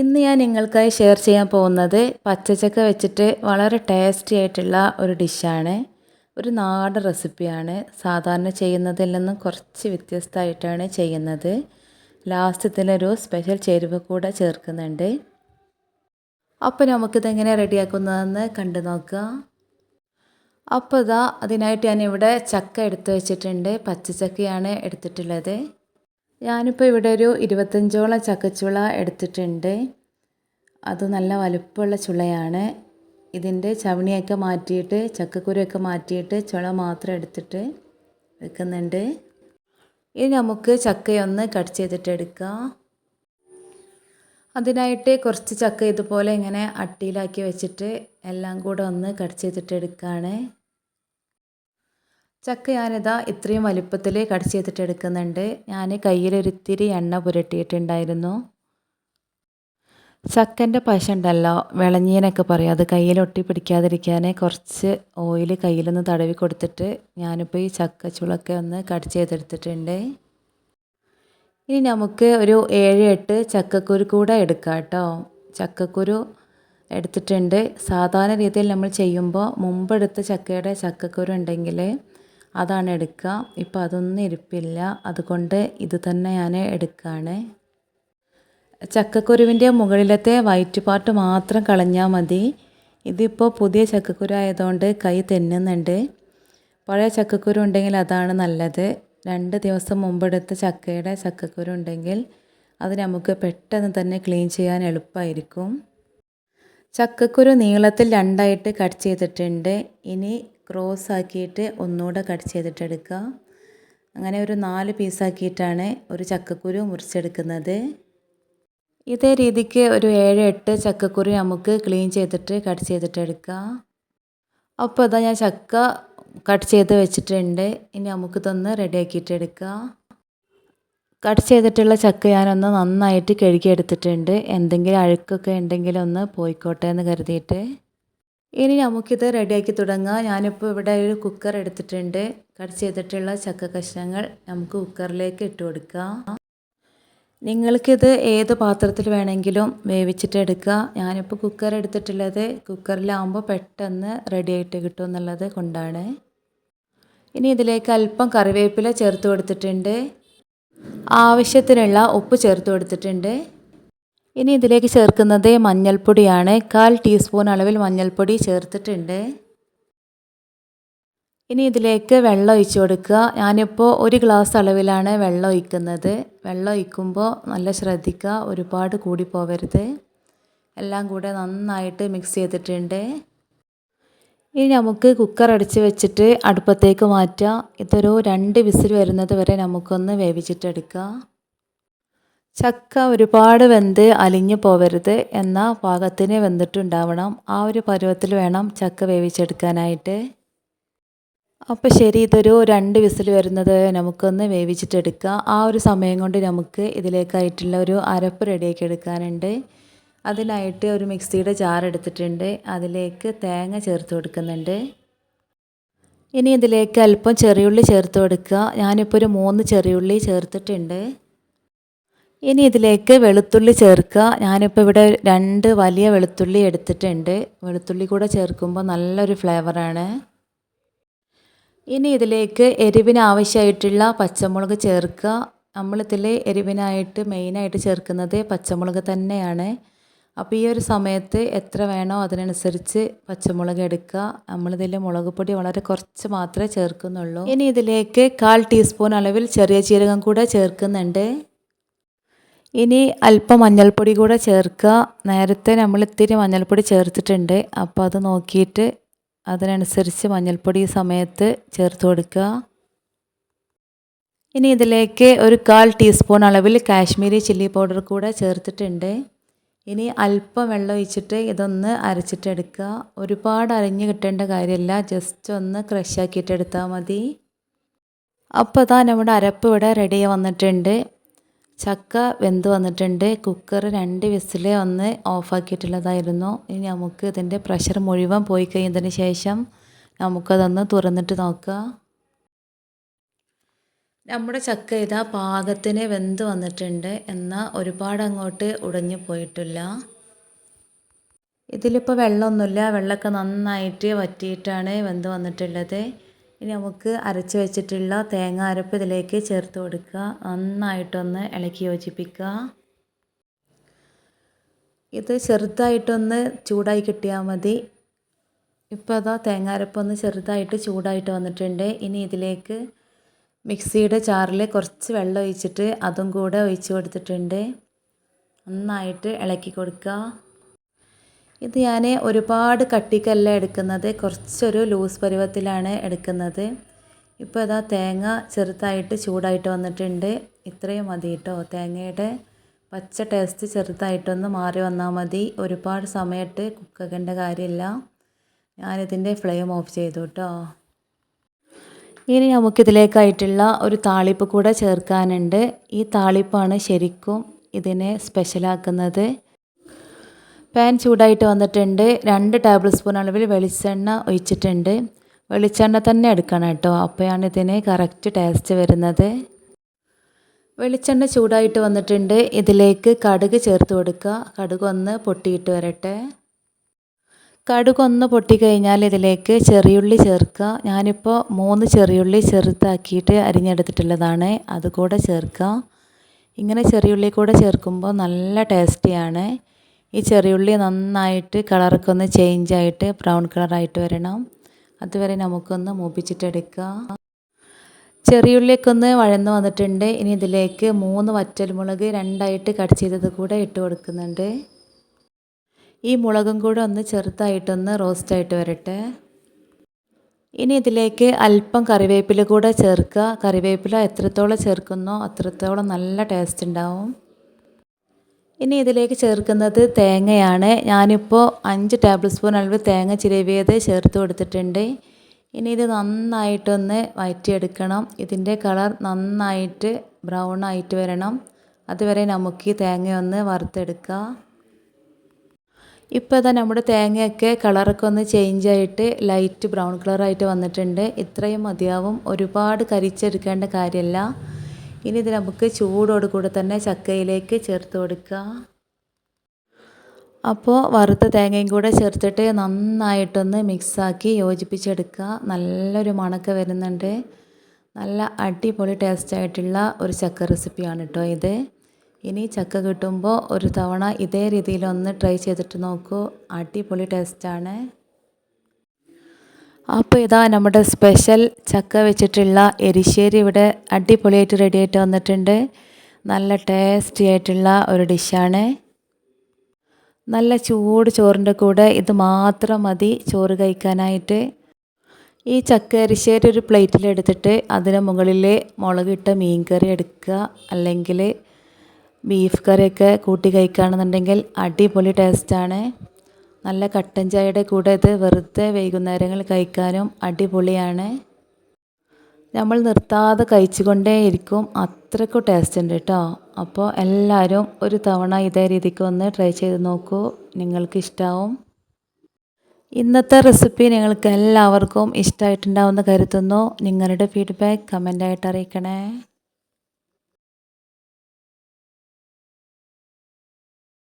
ഇന്ന് ഞാൻ നിങ്ങൾക്കായി ഷെയർ ചെയ്യാൻ പോകുന്നത് പച്ചച്ചക്ക വെച്ചിട്ട് വളരെ ടേസ്റ്റി ആയിട്ടുള്ള ഒരു ഡിഷാണ് ഒരു നാടൻ റെസിപ്പിയാണ് സാധാരണ ചെയ്യുന്നതിൽ നിന്നും കുറച്ച് വ്യത്യസ്തമായിട്ടാണ് ചെയ്യുന്നത്. ലാസ്റ്റ് ഇതിലൊരു സ്പെഷ്യൽ ചേരുവ കൂടെ ചേർക്കുന്നുണ്ട്. അപ്പോൾ നമുക്കിതെങ്ങനെ റെഡിയാക്കുന്നതെന്ന് കണ്ടു നോക്കുക. അപ്പോൾ ഇതാ അതിനായിട്ട് ഞാനിവിടെ ചക്ക എടുത്തു വെച്ചിട്ടുണ്ട്. പച്ചച്ചക്കയാണ് എടുത്തിട്ടുള്ളത്. ഞാനിപ്പോൾ ഇവിടെ ഒരു ഇരുപത്തഞ്ചോളം ചക്കച്ചുള എടുത്തിട്ടുണ്ട്. അത് നല്ല വലുപ്പമുള്ള ചുളയാണ്. ഇതിന്റെ ചവണിയൊക്കെ മാറ്റിയിട്ട് ചക്കക്കുരൊക്കെ മാറ്റിയിട്ട് ചുള മാത്രം എടുത്തിട്ട് വെക്കുന്നുണ്ട്. ഇനി നമുക്ക് ചക്കയൊന്ന് കട്ട് ചെയ്തിട്ട് എടുക്കാം. അതിനായിട്ട് കുറച്ച് ചക്ക ഇതുപോലെ ഇങ്ങനെ അട്ടിയിലാക്കി വെച്ചിട്ട് എല്ലാം കൂടെ ഒന്ന് കട്ട് ചെയ്തിട്ട് എടുക്കുകയാണ് ചക്ക ഞാനിതാ ഇത്രയും വലിപ്പത്തിൽ കട്ട് ചെയ്തിട്ട് എടുക്കുന്നുണ്ട്. ഞാൻ കയ്യിലൊരിത്തിരി എണ്ണ പുരട്ടിയിട്ടുണ്ടായിരുന്നു. ചക്കന്റെ പശ ഉണ്ടല്ലോ വിളഞ്ഞീനൊക്കെ പറയും. അത് കയ്യിൽ ഒട്ടി പിടിക്കാതിരിക്കാൻ കുറച്ച് ഓയിൽ കയ്യിലൊന്ന് തടവി കൊടുത്തിട്ട് ഞാനിപ്പോൾ ഈ ചക്ക ചുളൊക്കെ ഒന്ന് കട്ട് ചെയ്തെടുത്തിട്ടുണ്ട്. ഇനി നമുക്ക് ഒരു ഏഴ് എട്ട് ചക്കക്കുരു കൂടെ എടുക്കാം കേട്ടോ. ചക്കക്കുരു എടുത്തിട്ടുണ്ട്. സാധാരണ രീതിയിൽ നമ്മൾ ചെയ്യുമ്പോൾ മുമ്പെടുത്ത ചക്കയുടെ ചക്കക്കുരു ഉണ്ടെങ്കിൽ അതാണ് എടുക്കുക. ഇപ്പോൾ അതൊന്നും ഇരിപ്പില്ല. അതുകൊണ്ട് ഇത് തന്നെ ഞാൻ എടുക്കുകയാണ്. ചക്കക്കുരുവിന്റെ മുകളിലത്തെ വൈറ്റ് പാർട്ട് മാത്രം കളഞ്ഞാൽ മതി. ഇതിപ്പോൾ പുതിയ ചക്കക്കുരു ആയതുകൊണ്ട് കൈ തെന്നുന്നുണ്ട്. പഴയ ചക്കക്കുരു ഉണ്ടെങ്കിൽ അതാണ് നല്ലത്. രണ്ട് ദിവസം മുമ്പെടുത്ത ചക്കയുടെ ചക്കക്കുരു ഉണ്ടെങ്കിൽ അത് നമുക്ക് പെട്ടെന്ന് തന്നെ ക്ലീൻ ചെയ്യാൻ എളുപ്പമായിരിക്കും. ചക്കക്കുരു നീളത്തിൽ രണ്ടായിട്ട് കട്ട് ചെയ്തിട്ടുണ്ട്. ഇനി ക്രോസ് ആക്കിയിട്ട് ഒന്നുകൂടെ കട്ട് ചെയ്തിട്ടെടുക്കുക. അങ്ങനെ ഒരു നാല് പീസാക്കിയിട്ടാണ് ഒരു ചക്കക്കുരു മുറിച്ചെടുക്കുന്നത്. ഇതേ രീതിക്ക് ഒരു ഏഴ് എട്ട് ചക്കക്കുരു നമുക്ക് ക്ലീൻ ചെയ്തിട്ട് കട്ട് ചെയ്തിട്ട് എടുക്കാം അപ്പോൾ അതാ ഞാൻ ചക്ക കട്ട് ചെയ്ത് വെച്ചിട്ടുണ്ട്. ഇനി നമുക്കിതൊന്ന് റെഡിയാക്കിയിട്ട് എടുക്കാം കട്ട് ചെയ്തിട്ടുള്ള ചക്ക ഞാനൊന്ന് നന്നായിട്ട് കഴുകിയെടുത്തിട്ടുണ്ട്. എന്തെങ്കിലും അഴുക്കൊക്കെ ഉണ്ടെങ്കിൽ ഒന്ന് പോയിക്കോട്ടെ എന്ന് കരുതിയിട്ട്. ഇനി നമുക്കിത് റെഡിയാക്കി തുടങ്ങാം. ഞാനിപ്പോൾ ഇവിടെ ഒരു കുക്കർ എടുത്തിട്ടുണ്ട്. കട്ട് ചെയ്തിട്ടുള്ള ചക്ക കഷ്ണങ്ങൾ നമുക്ക് കുക്കറിലേക്ക് ഇട്ട് കൊടുക്കാം. നിങ്ങൾക്കിത് ഏത് പാത്രത്തിൽ വേണമെങ്കിലും വേവിച്ചിട്ട് എടുക്കുക ഞാനിപ്പോൾ കുക്കർ എടുത്തിട്ടുള്ളത് കുക്കറിലാവുമ്പോൾ പെട്ടെന്ന് റെഡിയായിട്ട് കിട്ടും എന്നുള്ളത് കൊണ്ടാണ്. ഇനി ഇതിലേക്ക് അല്പം കറിവേപ്പില ചേർത്ത് കൊടുത്തിട്ടുണ്ട്. ആവശ്യത്തിനുള്ള ഉപ്പ് ചേർത്ത് കൊടുത്തിട്ടുണ്ട്. ഇനി ഇതിലേക്ക് ചേർക്കുന്നത് മഞ്ഞൾപ്പൊടിയാണ്. കാൽ ടീസ്പൂൺ അളവിൽ മഞ്ഞൾപ്പൊടി ചേർത്തിട്ടുണ്ട്. ഇനി ഇതിലേക്ക് വെള്ളം ഒഴിച്ച് കൊടുക്കുക. ഞാനിപ്പോൾ ഒരു ഗ്ലാസ് അളവിലാണ് വെള്ളം ഒഴിക്കുന്നത്. വെള്ളം ഒഴിക്കുമ്പോൾ നല്ല ശ്രദ്ധിക്കുക. ഒരുപാട് കൂടി പോവരുത്. എല്ലാം കൂടെ നന്നായിട്ട് മിക്സ് ചെയ്തിട്ടുണ്ട്. ഇനി നമുക്ക് കുക്കർ അടിച്ച് വെച്ചിട്ട് അടുപ്പത്തേക്ക് മാറ്റാം. ഇതൊരു രണ്ട് വിസിൽ വരുന്നത് വരെ നമുക്കൊന്ന് വേവിച്ചിട്ടെടുക്കാം. ചക്ക ഒരുപാട് വെന്ത് അലിഞ്ഞു പോവരുത് എന്ന പാകത്തിന് വെന്തിട്ടുണ്ടാവണം. ആ ഒരു പരുവത്തിൽ വേണം ചക്ക വേവിച്ചെടുക്കാനായിട്ട്. അപ്പോൾ ശരി ഇതൊരു രണ്ട് വിസിൽ വരുന്നത് നമുക്കൊന്ന് വേവിച്ചിട്ടെടുക്കാം. ആ ഒരു സമയം കൊണ്ട് നമുക്ക് ഇതിലേക്കായിട്ടുള്ള ഒരു അരപ്പ് റെഡിയാക്കി എടുക്കാനുണ്ട്. അതിനായിട്ട് ഒരു മിക്സിയുടെ ജാർ എടുത്തിട്ടുണ്ട്. അതിലേക്ക് തേങ്ങ ചേർത്ത് കൊടുക്കുന്നുണ്ട്. ഇനി ഇതിലേക്ക് അല്പം ചെറിയുള്ളി ചേർത്ത് കൊടുക്കുക. ഞാനിപ്പോൾ ഒരു മൂന്ന് ചെറിയുള്ളി ചേർത്തിട്ടുണ്ട്. ഇനി ഇതിലേക്ക് വെളുത്തുള്ളി ചേർക്കുക. ഞാനിപ്പോൾ ഇവിടെ രണ്ട് വലിയ വെളുത്തുള്ളി എടുത്തിട്ടുണ്ട്. വെളുത്തുള്ളി കൂടെ ചേർക്കുമ്പോൾ നല്ലൊരു ഫ്ലേവറാണ് ഇനി ഇതിലേക്ക് എരിവിന് ആവശ്യമായിട്ടുള്ള പച്ചമുളക് ചേർക്കുക. നമ്മളിതിൽ എരിവിനായിട്ട് മെയിനായിട്ട് ചേർക്കുന്നത് പച്ചമുളക് തന്നെയാണ്. അപ്പോൾ ഈ ഒരു സമയത്ത് എത്ര വേണോ അതിനനുസരിച്ച് പച്ചമുളക് എടുക്കുക. നമ്മളിതിൽ മുളക് പൊടി വളരെ കുറച്ച് മാത്രമേ ചേർക്കുന്നുള്ളൂ. ഇനി ഇതിലേക്ക് കാൽ ടീസ്പൂൺ അളവിൽ ചെറിയ ജീരകം കൂടെ ചേർക്കുന്നുണ്ട്. ഇനി അല്പം മഞ്ഞൾപ്പൊടി കൂടെ ചേർക്കുക. നേരത്തെ നമ്മൾ ഇത്തിരി മഞ്ഞൾപ്പൊടി ചേർത്തിട്ടുണ്ട്. അപ്പോൾ അത് നോക്കിയിട്ട് അതിനനുസരിച്ച് മഞ്ഞൾപ്പൊടി സമയത്ത് ചേർത്ത് കൊടുക്കുക. ഇനി ഇതിലേക്ക് ഒരു കാൽ ടീസ്പൂൺ അളവിൽ കാശ്മീരി ചില്ലി പൗഡർ കൂടെ ചേർത്തിട്ടുണ്ട്. ഇനി അല്പം വെള്ളം ഒഴിച്ചിട്ട് ഇതൊന്ന് അരച്ചിട്ടെടുക്കുക. ഒരുപാട് അരിഞ്ഞ് കിട്ടേണ്ട കാര്യമില്ല. ജസ്റ്റ് ഒന്ന് ക്രഷ് ആക്കിയിട്ടെടുത്താൽ മതി. അപ്പോൾ ഇതാ നമ്മുടെ അരപ്പ് ഇവിടെ റെഡി വന്നിട്ടുണ്ട്. ചക്ക വെന്ത് വന്നിട്ടുണ്ട്. കുക്കർ രണ്ട് വിസിൽ ഒന്ന് ഓഫാക്കിയിട്ടുള്ളതായിരുന്നു. ഇനി നമുക്ക് ഇതിന്റെ പ്രഷർ മുഴുവൻ പോയി കഴിഞ്ഞതിന് ശേഷം നമുക്കതൊന്ന് തുറന്നിട്ട് നോക്കാം. നമ്മുടെ ചക്ക ഇതാ പാകത്തിന് വെന്ത് വന്നിട്ടുണ്ട്. എന്നാൽ ഒരുപാട് അങ്ങോട്ട് ഉടഞ്ഞു പോയിട്ടില്ല. ഇതിലിപ്പോൾ വെള്ളമൊന്നുമില്ല. വെള്ളമൊക്കെ നന്നായിട്ട് വറ്റിയിട്ടാണ് വെന്ത് വന്നിട്ടുള്ളത്. ഇനി നമുക്ക് അരച്ച് വെച്ചിട്ടുള്ള തേങ്ങ അരപ്പ് ഇതിലേക്ക് ചേർത്ത് കൊടുക്കുക. നന്നായിട്ടൊന്ന് ഇളക്കി യോജിപ്പിക്കുക. ഇത് ചെറുതായിട്ടൊന്ന് ചൂടായി കിട്ടിയാൽ മതി. ഇപ്പോൾ അതാ തേങ്ങ അരപ്പൊന്ന് ചെറുതായിട്ട് ചൂടായിട്ട് വന്നിട്ടുണ്ട്. ഇനി ഇതിലേക്ക് മിക്സിയുടെ ചാറിൽ കുറച്ച് വെള്ളം ഒഴിച്ചിട്ട് അതും കൂടെ ഒഴിച്ച് കൊടുത്തിട്ടുണ്ട്. നന്നായിട്ട് ഇളക്കി കൊടുക്കുക. ഇത് ഞാൻ ഒരുപാട് കട്ടിക്കല്ല എടുക്കുന്നത്. കുറച്ചൊരു ലൂസ് പരുവത്തിലാണ് എടുക്കുന്നത്. ഇപ്പോൾ ഇതാ തേങ്ങ ചെറുതായിട്ട് ചൂടായിട്ട് വന്നിട്ടുണ്ട്. ഇത്രയും മതി കേട്ടോ തേങ്ങയുടെ പച്ച ടേസ്റ്റ് ചെറുതായിട്ടൊന്ന് മാറി വന്നാൽ മതി. ഒരുപാട് സമയത്ത് കുക്കാക്കേണ്ട കാര്യമില്ല. ഞാനിതിന്റെ ഫ്ലെയിം ഓഫ് ചെയ്തു കേട്ടോ ഇനി നമുക്കിതിലേക്കായിട്ടുള്ള ഒരു താളിപ്പ് കൂടെ ചേർക്കാനുണ്ട്. ഈ താളിപ്പാണ് ശരിക്കും ഇതിനെ സ്പെഷ്യലാക്കുന്നത് പാൻ ചൂടായിട്ട് വന്നിട്ടുണ്ട്. രണ്ട് ടേബിൾ സ്പൂൺ അളവിൽ വെളിച്ചെണ്ണ ഒഴിച്ചിട്ടുണ്ട്. വെളിച്ചെണ്ണ തന്നെ എടുക്കണം കേട്ടോ. അപ്പോഴാണ് ഇതിന് കറക്റ്റ് ടേസ്റ്റ് വരുന്നത്. വെളിച്ചെണ്ണ ചൂടായിട്ട് വന്നിട്ടുണ്ട്. ഇതിലേക്ക് കടുക് ചേർത്ത് കൊടുക്കുക. കടുക് ഒന്ന് പൊട്ടിയിട്ട് വരട്ടെ. കടുക് ഒന്ന് പൊട്ടിക്കഴിഞ്ഞാൽ ഇതിലേക്ക് ചെറിയുള്ളി ചേർക്കുക. ഞാനിപ്പോൾ മൂന്ന് ചെറിയുള്ളി ചെറുതാക്കിയിട്ട് അരിഞ്ഞെടുത്തിട്ടുള്ളതാണ്. അതുകൂടെ ചേർക്കുക. ഇങ്ങനെ ചെറിയുള്ളി കൂടെ ചേർക്കുമ്പോൾ നല്ല ടേസ്റ്റിയാണ് ഈ ചെറിയുള്ളി നന്നായിട്ട് കളറൊക്കെ ഒന്ന് ചേഞ്ച് ആയിട്ട് ബ്രൗൺ കളറായിട്ട് വരണം. അതുവരെ നമുക്കൊന്ന് മൂപ്പിച്ചിട്ടെടുക്കാം. ചെറിയുള്ളിയൊക്കെ ഒന്ന് വഴന്ന് വന്നിട്ടുണ്ട്. ഇനി ഇതിലേക്ക് മൂന്ന് വറ്റൽമുളക് രണ്ടായിട്ട് കട്ട് ചെയ്തത് കൂടെ ഇട്ട് കൊടുക്കുന്നുണ്ട്. ഈ മുളകും കൂടെ ഒന്ന് ചെറുതായിട്ടൊന്ന് റോസ്റ്റായിട്ട് വരട്ടെ. ഇനി ഇതിലേക്ക് അല്പം കറിവേപ്പില കൂടെ ചേർക്കുക. കറിവേപ്പില എത്രത്തോളം ചേർക്കുന്നോ അത്രത്തോളം നല്ല ടേസ്റ്റ് ഉണ്ടാവും. ഇനി ഇതിലേക്ക് ചേർക്കുന്നത് തേങ്ങയാണ്. ഞാനിപ്പോൾ അഞ്ച് ടേബിൾ സ്പൂൺ അളവ് തേങ്ങ ചിരവിയത് ചേർത്ത് കൊടുത്തിട്ടുണ്ട്. ഇനി ഇത് നന്നായിട്ടൊന്ന് വഴറ്റിയെടുക്കണം ഇതിന്റെ കളർ നന്നായിട്ട് ബ്രൗൺ ആയിട്ട് വരണം. അതുവരെ നമുക്ക് ഈ തേങ്ങ ഒന്ന് വറുത്തെടുക്കാം. ഇപ്പോൾ ഇതാ നമ്മുടെ തേങ്ങയൊക്കെ കളറൊക്കെ ഒന്ന് ചേഞ്ച് ആയിട്ട് ലൈറ്റ് ബ്രൗൺ കളറായിട്ട് വന്നിട്ടുണ്ട്. ഇത്രയും മതിയാവും. ഒരുപാട് കരിച്ചെടുക്കേണ്ട കാര്യമല്ല ഇനി ഇത് നമുക്ക് ചൂടോട് കൂടെ തന്നെ ചക്കയിലേക്ക് ചേർത്ത് കൊടുക്കുക. അപ്പോൾ വറുത്ത തേങ്ങയും കൂടെ ചേർത്തിട്ട് നന്നായിട്ടൊന്ന് മിക്സാക്കി യോജിപ്പിച്ചെടുക്കുക. നല്ലൊരു മണക്ക വരുന്നുണ്ട്. നല്ല അടിപൊളി ടേസ്റ്റ് ആയിട്ടുള്ള ഒരു ചക്ക റെസിപ്പിയാണ് കേട്ടോ ഇത്. ഇനി ചക്ക കിട്ടുമ്പോൾ ഒരു തവണ ഇതേ രീതിയിലൊന്ന് ട്രൈ ചെയ്തിട്ട് നോക്കൂ. അടിപൊളി ടേസ്റ്റാണ് അപ്പോൾ ഇതാ നമ്മുടെ സ്പെഷ്യൽ ചക്ക വെച്ചിട്ടുള്ള എരിശ്ശേരി ഇവിടെ അടിപൊളിയായിട്ട് റെഡി ആയിട്ട് വന്നിട്ടുണ്ട്. നല്ല ടേസ്റ്റി ആയിട്ടുള്ള ഒരു ഡിഷാണ്. നല്ല ചൂട് ചോറിന്റെ കൂടെ ഇത് മാത്രം മതി ചോറ് കഴിക്കാനായിട്ട്. ഈ ചക്ക എരിശ്ശേരി ഒരു പ്ലേറ്റിലെടുത്തിട്ട് അതിന് മുകളിൽ മുളകിട്ട മീൻ കറി എടുക്കുക. അല്ലെങ്കിൽ ബീഫ് കറിയൊക്കെ കൂട്ടി കഴിക്കുകയാണെന്നുണ്ടെങ്കിൽ അടിപൊളി ടേസ്റ്റാണ്. നല്ല കട്ടൻ ചായയുടെ കൂടെ ഇത് വെറുതെ വൈകുന്നേരങ്ങളിൽ കഴിക്കാനും അടിപൊളിയാണ്. നമ്മൾ നിർത്താതെ കഴിച്ചുകൊണ്ടേയിരിക്കും അത്രയ്ക്കും ടേസ്റ്റ് ഉണ്ട് കേട്ടോ അപ്പോൾ എല്ലാവരും ഒരു തവണ ഇതേ രീതിക്ക് ഒന്ന് ട്രൈ ചെയ്ത് നോക്കൂ. നിങ്ങൾക്ക് ഇഷ്ടമാവും ഇന്നത്തെ റെസിപ്പി നിങ്ങൾക്ക് എല്ലാവർക്കും ഇഷ്ടമായിട്ടുണ്ടാവുമെന്ന് കരുതുന്നു. നിങ്ങളുടെ ഫീഡ്ബാക്ക് കമന്റായിട്ട് അറിയിക്കണേ.